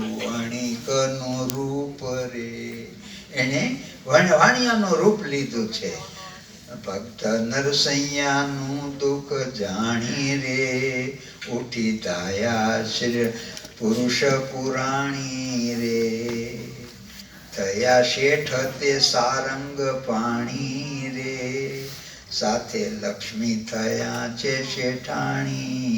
વણિકનું રૂપ રે. એને રૂપ લીધું છે. ભક્ત નરસૈયાનું દુઃખ જાણી રે. ઉઠી શ્રી પુરુષ પુરાણી રે. થયા શેઠ તે સારંગ પાણી રે. સાથે લક્ષ્મી થયા છે શેઠાણી.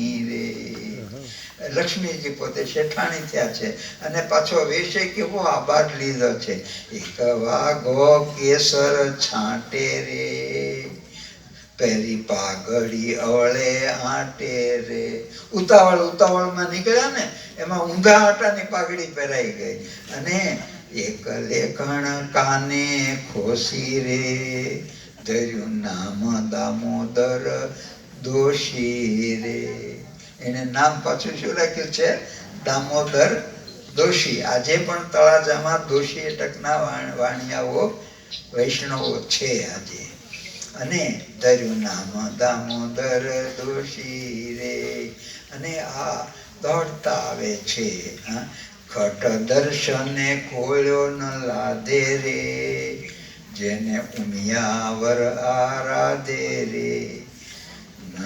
લક્ષ્મીજી પોતે શેઠાણી થયા છે અને પાછો વેશે કેવો આભાર લીધો છે. એક વાઘો કેસર છાંટે રે પહેરી પાઘડી અવળે આંટે રે. ઉતાવળ, ઉતાવળમાં નીકળ્યા ને, એમાં ઊંધા આટાની પાઘડી પહેરાઈ ગઈ. અને એક લેખણ કાને ખોસી રે, ધર્યું નામ દામોદર દોષી રે. એને નામ પાછું શું રાખ્યું છે? દામોદર દોશી. આજે પણ તળાજામાં દોશી અટકના વાણ- વાણિયાઓ વૈષ્ણવો છે આજે. અને ધર્યું નામ દામોદર દોશી રે. અને આ દોડતા આવે છે. ખટ દર્શને ખોલ્યો ન લાદે રે. જેને ઉમિયાવર આરાધે રે.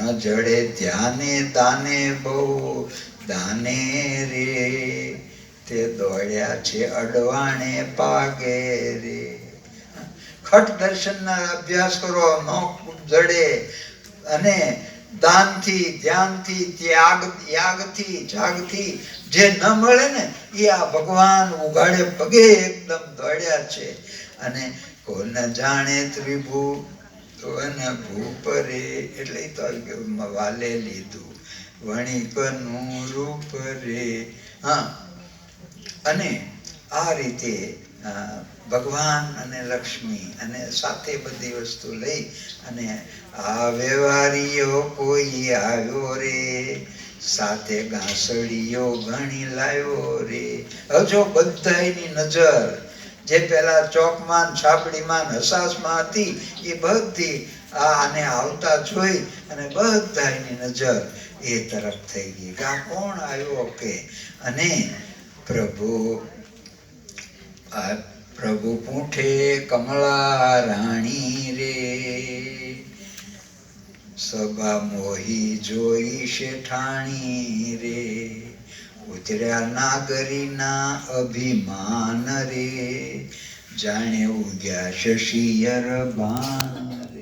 જડે ધ્યાને દાને બહુ દાને રે. તે દોડ્યા છે અડવાણે પાગે રે. ખટ દર્શનના અભ્યાસ કરો ન જડે અને દાનથી, ધ્યાનથી, ત્યાગ યાગથી જાગથી જે ન મળે ને, એ આ ભગવાન ઉગાડે પગે એકદમ દોડ્યા છે. અને કોને જાણે ત્રિભુ વન ભૂપ રે, એટલે તો વાલે લીધું. વણિકનું રૂપ રે. હા. અને આ રીતે ભગવાન અને લક્ષ્મી અને સાથે બધી વસ્તુ લઈ અને આ વ્યવહારીઓ કોઈ આવ્યો રે, સાથે ગાંસડીઓ ઘણી લાવ્યો રે. હજો બધાની નજર જે પેલા ચોકમાં છાપડીમાં હસાસમાં હતી, એ બધી આને આવતા જોઈ અને બધાયની નજર એ તરફ થઈ ગઈ. કે કોણ આવ્યો કે? અને પ્રભુ, આ પ્રભુ પૂઠે કમળા રાણી રે. સભા મોહી જોઈ શેઠાણી રે. ઉતર્યા નાગરીના અભિમાન રે. જાણે ઉગ્યા શશિયર બાણ.